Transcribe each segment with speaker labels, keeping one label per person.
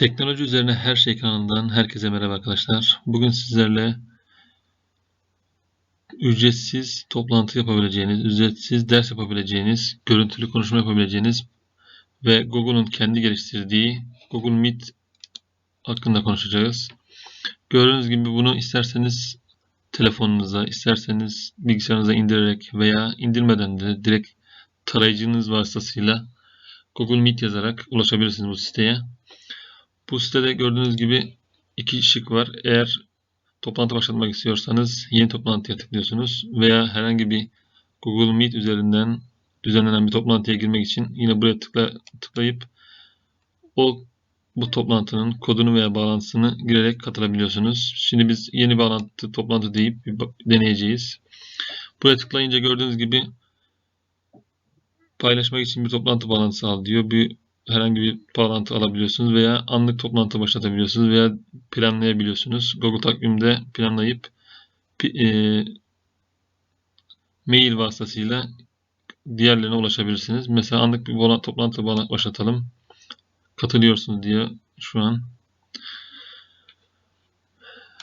Speaker 1: Teknoloji üzerine her şey kanalından herkese merhaba arkadaşlar. Bugün sizlerle ücretsiz toplantı yapabileceğiniz, ücretsiz ders yapabileceğiniz, görüntülü konuşma yapabileceğiniz ve Google'un kendi geliştirdiği Google Meet hakkında konuşacağız. Gördüğünüz gibi bunu isterseniz telefonunuza, isterseniz bilgisayarınıza indirerek veya indirmeden de direkt tarayıcınız vasıtasıyla Google Meet yazarak ulaşabilirsiniz bu siteye. Bu sitede gördüğünüz gibi iki şık var. Eğer toplantı başlatmak istiyorsanız yeni toplantıya tıklıyorsunuz veya herhangi bir Google Meet üzerinden düzenlenen bir toplantıya girmek için yine buraya tıkla, tıklayıp o bu toplantının kodunu veya bağlantısını girerek katılabiliyorsunuz. Şimdi biz yeni bağlantı toplantı deyip bir deneyeceğiz. Buraya tıklayınca gördüğünüz gibi paylaşmak için bir toplantı bağlantısı al diyor. Bir herhangi bir bağlantı alabiliyorsunuz veya anlık toplantı başlatabiliyorsunuz veya planlayabiliyorsunuz. Google Takvim'de planlayıp e, mail vasıtasıyla diğerlerine ulaşabilirsiniz. Mesela anlık bir toplantı başlatalım. Katılıyorsunuz diye şu an.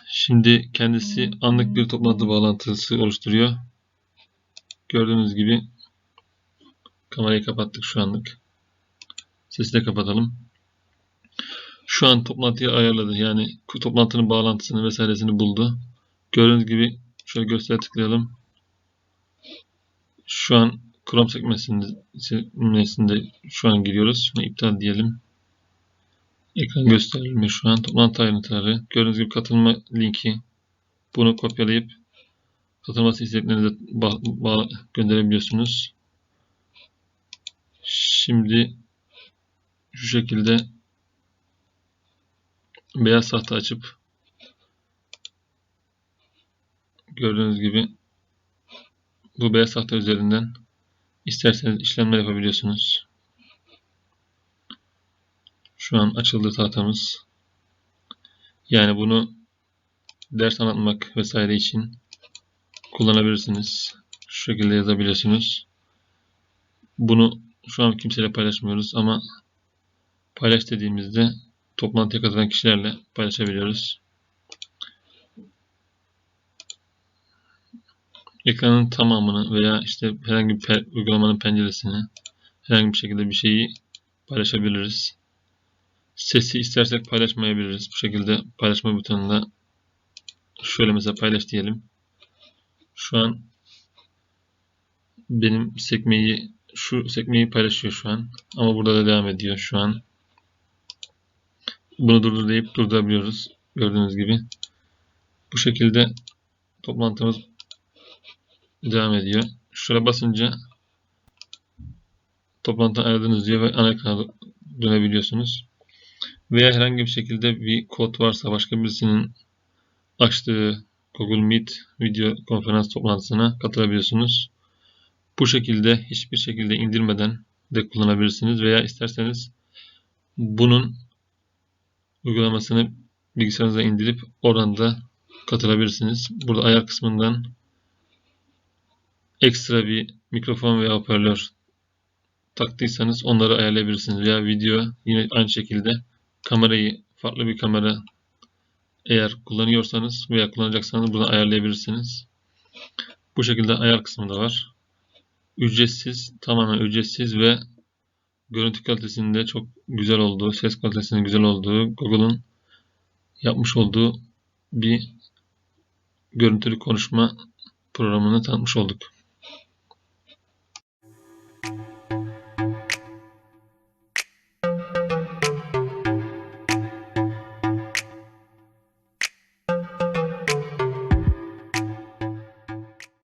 Speaker 1: Şimdi kendisi anlık bir toplantı bağlantısı oluşturuyor. Gördüğünüz gibi kamerayı kapattık şu anlık. Sesi de kapatalım. Şu an toplantıyı ayarladı. Yani toplantının bağlantısını vesairesini buldu. Gördüğünüz gibi şöyle göster tıklayalım. Şu an Chrome sekmesinde şu an giriyoruz. Şunu iptal diyelim. Ekran gösterilmiyor şu an. Toplantı ayrıntıları. Gördüğünüz gibi katılma linki. Bunu kopyalayıp katılması isteklerinize gönderebiliyorsunuz. Şimdi şu şekilde beyaz tahta açıp gördüğünüz gibi bu beyaz tahta üzerinden isterseniz işlemler yapabiliyorsunuz. Şu an açıldı tahtamız. Yani bunu ders anlatmak vesaire için kullanabilirsiniz. Şu şekilde yazabiliyorsunuz. Bunu şu an kimseyle paylaşmıyoruz ama Paylaş dediğimizde toplantıya katılan kişilerle paylaşabiliyoruz. Ekranın tamamını veya işte herhangi bir uygulamanın penceresini herhangi bir şekilde bir şeyi paylaşabiliriz. Sesi istersek paylaşmayabiliriz. Bu şekilde paylaşma butonunda şöyle mesela paylaş diyelim. Şu an benim sekmeyi şu sekmeyi paylaşıyor şu an. Ama burada da devam ediyor şu an. Bunu durdur deyip durdurabiliyoruz. Gördüğünüz gibi. Bu şekilde toplantımız devam ediyor. Şuraya basınca toplantı aradığınız diyor ve ana ekrana dönebiliyorsunuz. Veya herhangi bir şekilde bir kod varsa başka birisinin açtığı Google Meet video konferans toplantısına katılabiliyorsunuz. Bu şekilde hiçbir şekilde indirmeden de kullanabilirsiniz veya isterseniz bunun uygulamasını bilgisayarınıza indirip oradan da katılabilirsiniz. Burada ayar kısmından ekstra bir mikrofon veya hoparlör taktıysanız onları ayarlayabilirsiniz. Veya video yine aynı şekilde kamerayı farklı bir kamera eğer kullanıyorsanız veya kullanacaksanız bunu ayarlayabilirsiniz. Bu şekilde ayar kısmı da var. Ücretsiz, tamamen ücretsiz ve görüntü kalitesinde çok güzel olduğu, ses kalitesinin güzel olduğu, Google'ın yapmış olduğu bir görüntülü konuşma programını tanıtmış olduk.